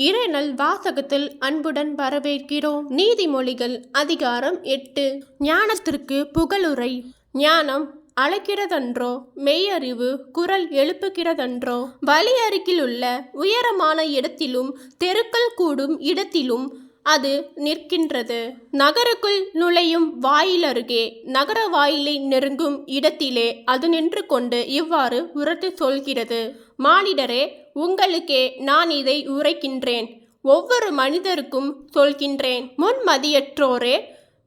இறைநல் வாசகத்தில் அன்புடன் வரவேற்கிறோம். நீதிமொழிகள் அதிகாரம் எட்டு. ஞானத்திற்கு புகழுரை ஞானம் அழைக்கிறதன்றோ மெய்யறிவு குரல் எழுப்புகிறதன்றோ வழி அருகிலுள்ள உயரமான இடத்திலும் தெருக்கள் கூடும் இடத்திலும் அது நிற்கின்றது. நகருக்குள் நுழையும் வாயிலருகே நகர வாயிலை நெருங்கும் இடத்திலே அது நின்று கொண்டு இவ்வாறு உரத்து சொல்கிறது. மானிடரே உங்களுக்கே நான் இதை உரைக்கின்றேன். ஒவ்வொரு மனிதருக்கும் சொல்கின்றேன். முன்மதியற்றோரே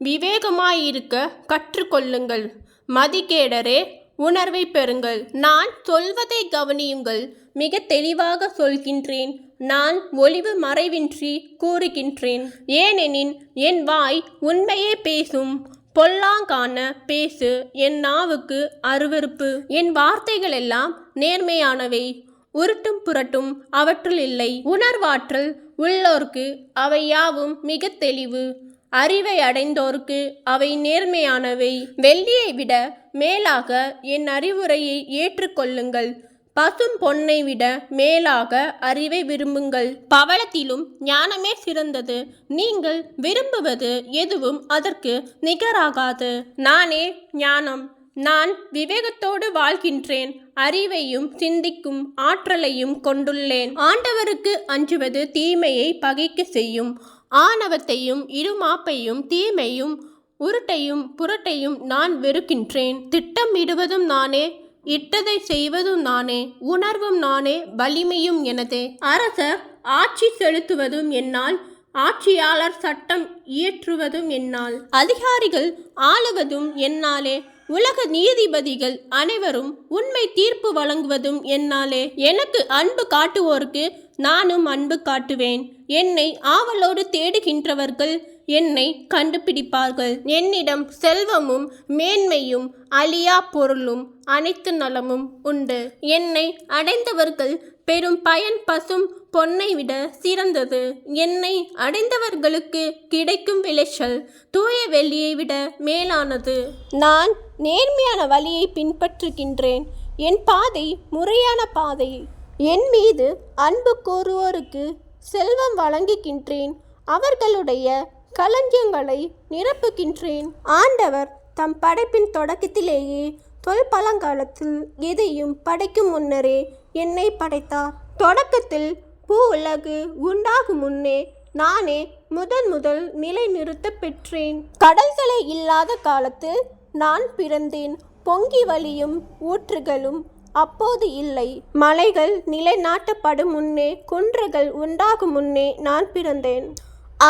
விவேகமாயிருக்க கற்றுக்கொள்ளுங்கள். மதிகேடரே உணர்வை பெறுங்கள். நான் சொல்வதை கவனியுங்கள். மிக தெளிவாக சொல்கின்றேன். நான் ஒளிவு மறைவின்றி கூறுகின்றேன். ஏனெனின் என் வாய் உண்மையே பேசும். பொல்லாங்கான பேசு என் நாவுக்கு அருவருப்பு. என் வார்த்தைகள் எல்லாம் நேர்மையானவை. உருட்டும் புரட்டும் அவற்றுள் இல்லை. உணர்வாற்றல் உள்ளோர்க்கு அவை யாவும் மிக தெளிவு. அறிவை அடைந்தோர்க்கு அவை நேர்மையானவை. வெள்ளியை விட மேலாக என் அறிவுரையை ஏற்றுக்கொள்ளுங்கள். பசும் பொன்னை விட மேலாக அறிவை விரும்புங்கள். பவளத்திலும் ஞானமே சிறந்தது. நீங்கள் விரும்புவது எதுவும் அதற்கு நிகராகாது. நானே ஞானம். நான் விவேகத்தோடு வாழ்கின்றேன். அறிவையும் சிந்திக்கும் ஆற்றலையும் கொண்டுள்ளேன். ஆண்டவருக்கு அஞ்சுவது தீமையை பகைக்கு செய்யும். ஆணவத்தையும் இருமாப்பையும் தீமையும் உருட்டையும் புரட்டையும் நான் வெறுக்கின்றேன். திட்டமிடுவதும் நானே இட்டதை செய்வதும் நானே உணர்வும் நானே வலிமையும் எனதே. அரசர் ஆட்சி செலுத்துவதும் என்னால் ஆட்சியாளர் சட்டம் இயற்றுவதும் என்னால். அதிகாரிகள் ஆளுவதும் என்னாலே உலக நீதிபதிகள் அனைவரும் உண்மை தீர்ப்பு வழங்குவதும் என்னாலே. எனக்கு அன்பு காட்டுவோருக்கு நானும் அன்பு காட்டுவேன். என்னை ஆவலோடு தேடுகின்றவர்கள் என்னை கண்டுபிடிப்பார்கள். என்னிடம் செல்வமும் மேன்மையும் அழியா பொருளும் அனைத்து நலமும் உண்டு. என்னை அடைந்தவர்கள் பெரும் பயன் பசும் பொன்னை விட சிறந்தது. என்னை அடைந்தவர்களுக்கு கிடைக்கும் விளைச்சல் தூய வெள்ளியை விட மேலானது. நான் நேர்மையான வழியை பின்பற்றுகின்றேன். என் பாதை முறையான பாதை. என் மீது அன்பு கூறுவோருக்கு செல்வம் வழங்குகின்றேன். அவர்களுடைய களஞ்சியங்களை நிரப்புகின்றேன். ஆண்டவர் தம் படைப்பின் தொடக்கத்திலேயே தொல்பழங்காலத்தில் எதையும் படைக்கும் முன்னரே என்னை படைத்தார். தொடக்கத்தில் பூ உலகு உண்டாகும் முன்னே நானே முதன் முதல் நிலை நிறுத்த பெற்றேன். கடல்களே இல்லாத காலத்தில் நான் பிறந்தேன். பொங்கி வழியும் ஊற்றுகளும் அப்போது இல்லை. மலைகள் நிலைநாட்டப்படும் முன்னே குன்றுகள் உண்டாகும் முன்னே நான் பிறந்தேன்.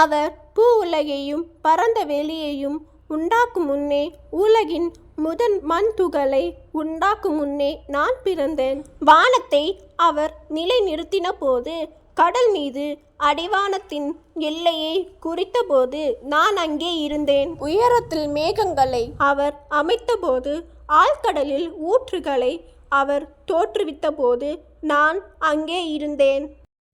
அவர் பூ உலகையும் பரந்த வெளியையும் உண்டாக்கும் முன்னே உலகின் முதன் மண் துகளை உண்டாக்கும் முன்னே நான் பிறந்தேன். வானத்தை அவர் நிலை நிறுத்தின போது கடல் மீது அடிவானத்தின் எல்லையை குறித்தபோது நான் அங்கே இருந்தேன். உயரத்தில் மேகங்களை அவர் அமைத்தபோது ஆழ்கடலில் ஊற்றுகளை அவர் தோற்றுவித்த போது நான் அங்கே இருந்தேன்.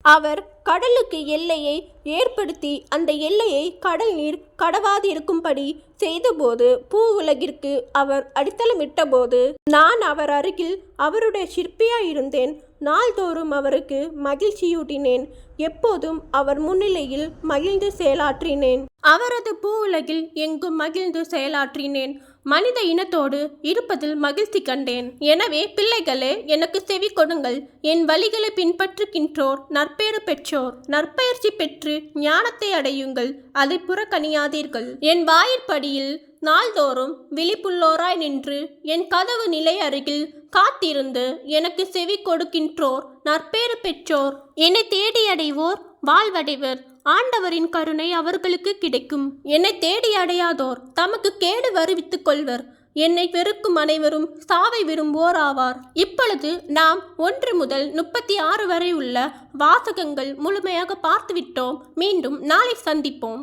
அவர் கடலுக்கு எல்லையை ஏற்படுத்தி அந்த எல்லையை கடல் நீர் கடவாதிருக்கும்படி செய்தபோது பூ உலகிற்கு அவர் அடித்தளமிட்டபோது நான் அவர் அருகில் அவருடைய சிற்பியாயிருந்தேன். நாள்தோறும் அவருக்கு மகிழ்ச்சியூட்டினேன். எப்போதும் அவர் முன்னிலையில் மகிழ்ந்து செயலாற்றினேன். அவரது பூ உலகில் எங்கும் மகிழ்ந்து செயலாற்றினேன். மனித இனத்தோடு இருப்பதில் மகிழ்ச்சி கண்டேன். எனவே பிள்ளைகளே எனக்கு செவி கொடுங்கள். என் வழிகளை பின்பற்றுகின்றோர் நற்பேறு பெற்றோர். நற்பயிற்சி பெற்று ஞானத்தை அடையுங்கள். அதை புறக்கணியாதீர்கள். என் வாயிற்படியில் நாள்தோறும் விழிப்புள்ளோராய் நின்று என் கதவு நிலை அருகில் காத்திருந்து எனக்கு செவி கொடுக்கின்றோர் நற்பேறு பெற்றோர் என்னை தேடி அடைவோர் வாழ்வடைவர். ஆண்டவரின் கருணை அவர்களுக்கு கிடைக்கும். என்னை தேடி அடையாதோர் தமக்கு கேடு வருவித்துக் கொள்வர். என்னை வெறுக்கும் அனைவரும் சாவை விரும்புவோர் ஆவார். இப்பொழுது நாம் ஒன்று முதல் முப்பத்தி ஆறு வரை உள்ள வாசகங்கள் முழுமையாக பார்த்துவிட்டோம். மீண்டும் நாளை சந்திப்போம்.